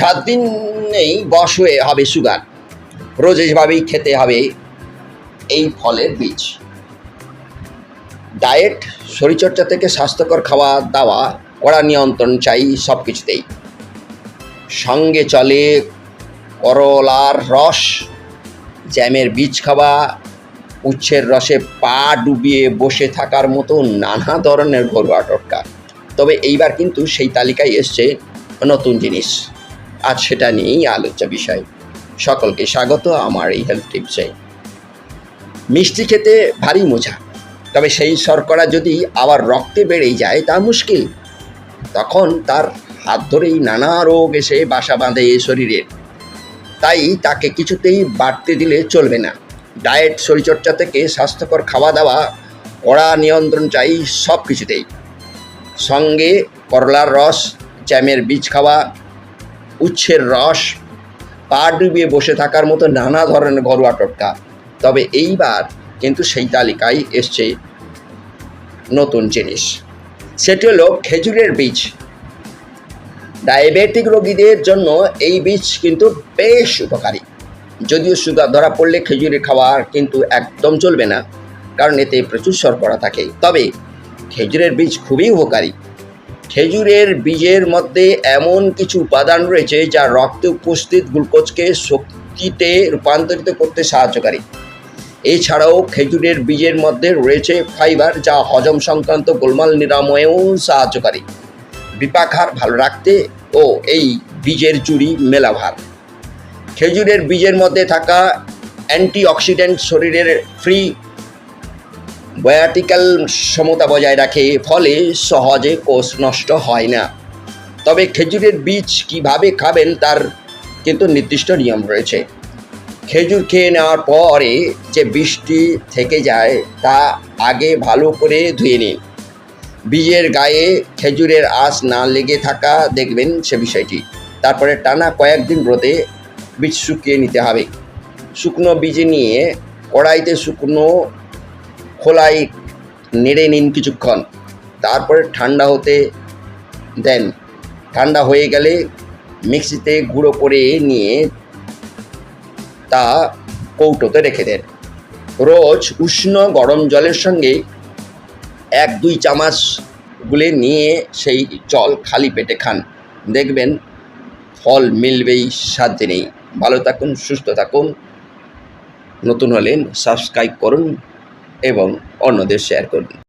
সাত দিনেই বস হয়ে হবে সুগার। রোজ এভাবেই খেতে হবে এই ফলের বীজ। ডায়েট, শরীরচর্চা থেকে স্বাস্থ্যকর খাওয়া দাওয়া, কড়া নিয়ন্ত্রণ চাই সব কিছুতেই সঙ্গে চলে করলার রস, জ্যামের বীজ খাওয়া, উচ্ছের রসে পা ডুবিয়ে বসে থাকার মতো নানা ধরনের ঘরোয়া টোটকা। তবে এইবার কিন্তু সেই তালিকায় এসছে নতুন জিনিস। আজ সেটা নিয়েই আলোচ্য বিষয়। সকলকে স্বাগত আমার এই হেলথ টিপসে মিষ্টি খেতে ভারী মজা, তবে সেই শর্করা যদি আবার রক্তে বেড়েই যায় তা মুশকিল। তখন তার হাত ধরেই নানা রোগ এসে বাসা বাঁধে শরীরের তাই তাকে কিছুতেই বাড়তে দিলে চলবে না। ডায়েট, শরীরচর্চা থেকে স্বাস্থ্যকর খাওয়া দাওয়া কড়া নিয়ন্ত্রণ চাই সব কিছুতেই সঙ্গে করলার রস, জ্যামের বীজ খাওয়া উচ্ছের রস, পা ডুবিয়ে বসে থাকার মতো নানা ধরনের ঘরোয়া টোটকা। তবে এইবার কিন্তু সেই তালিকায় এসছে নতুন জিনিস। সেটি হলো খেজুরের বীজ। ডায়াবেটিক রোগীদের জন্য এই বীজ কিন্তু বেশ উপকারী। যদিও সুগার ধরা পড়লে খেজুরের খাওয়া কিন্তু একদম চলবে না, কারণ এতে প্রচুর শর্করা থাকে। তবে খেজুরের বীজ খুবই উপকারী। খেজুরের বীজের মধ্যে এমন কিছু উপাদান রয়েছে যা রক্তে উপস্থিত গ্লুকোজকে শক্তিতে রূপান্তরিত করতে সাহায্যকারী। এছাড়াও খেজুরের বীজের মধ্যে রয়েছে ফাইবার যা হজম সংক্রান্ত গোলমাল নিরাময়েও সাহায্যকারী। বিপাকহার ভালো রাখতে ও এই বীজের চুরি মেলাভার। খেজুরের বীজের মধ্যে থাকা অ্যান্টিঅক্সিডেন্ট শরীরের ফ্রি বায়োটিক্যাল সমতা বজায় রাখে, ফলে সহজে কোষ নষ্ট হয় না। তবে খেজুরের বীজ কীভাবে খাবেন তার কিন্তু নির্দিষ্ট নিয়ম রয়েছে। খেজুর খেয়ে নেওয়ার পরে যে বীজটি থেকে যায়, তা আগে ভালো করে ধুয়ে নিন। বীজের গায়ে খেজুরের আঁশ না লেগে থাকা, দেখবেন সে বিষয়টি। তারপরে টানা কয়েকদিন রোদে বীজ শুকিয়ে নিতে হবে। শুকনো বীজ নিয়ে কড়াইতে শুকনো খোলায় নেড়ে নিন কিছুক্ষণ। তারপরে ঠান্ডা হতে দেন। ঠান্ডা হয়ে গেলে মিক্সিতে গুঁড়ো করে নিয়ে তা কৌটোতে রেখে দেন। রোজ উষ্ণ গরম জলের সঙ্গে এক, দুই চামচ গুলে নিয়ে সেই জল খালি পেটে খান। দেখবেন ফল মিলবেই সাত নেই। ভালো থাকুন, সুস্থ থাকুন। নতুন হলেন সাবস্ক্রাইব করুন। এবং অন্যদের শেয়ার করুন।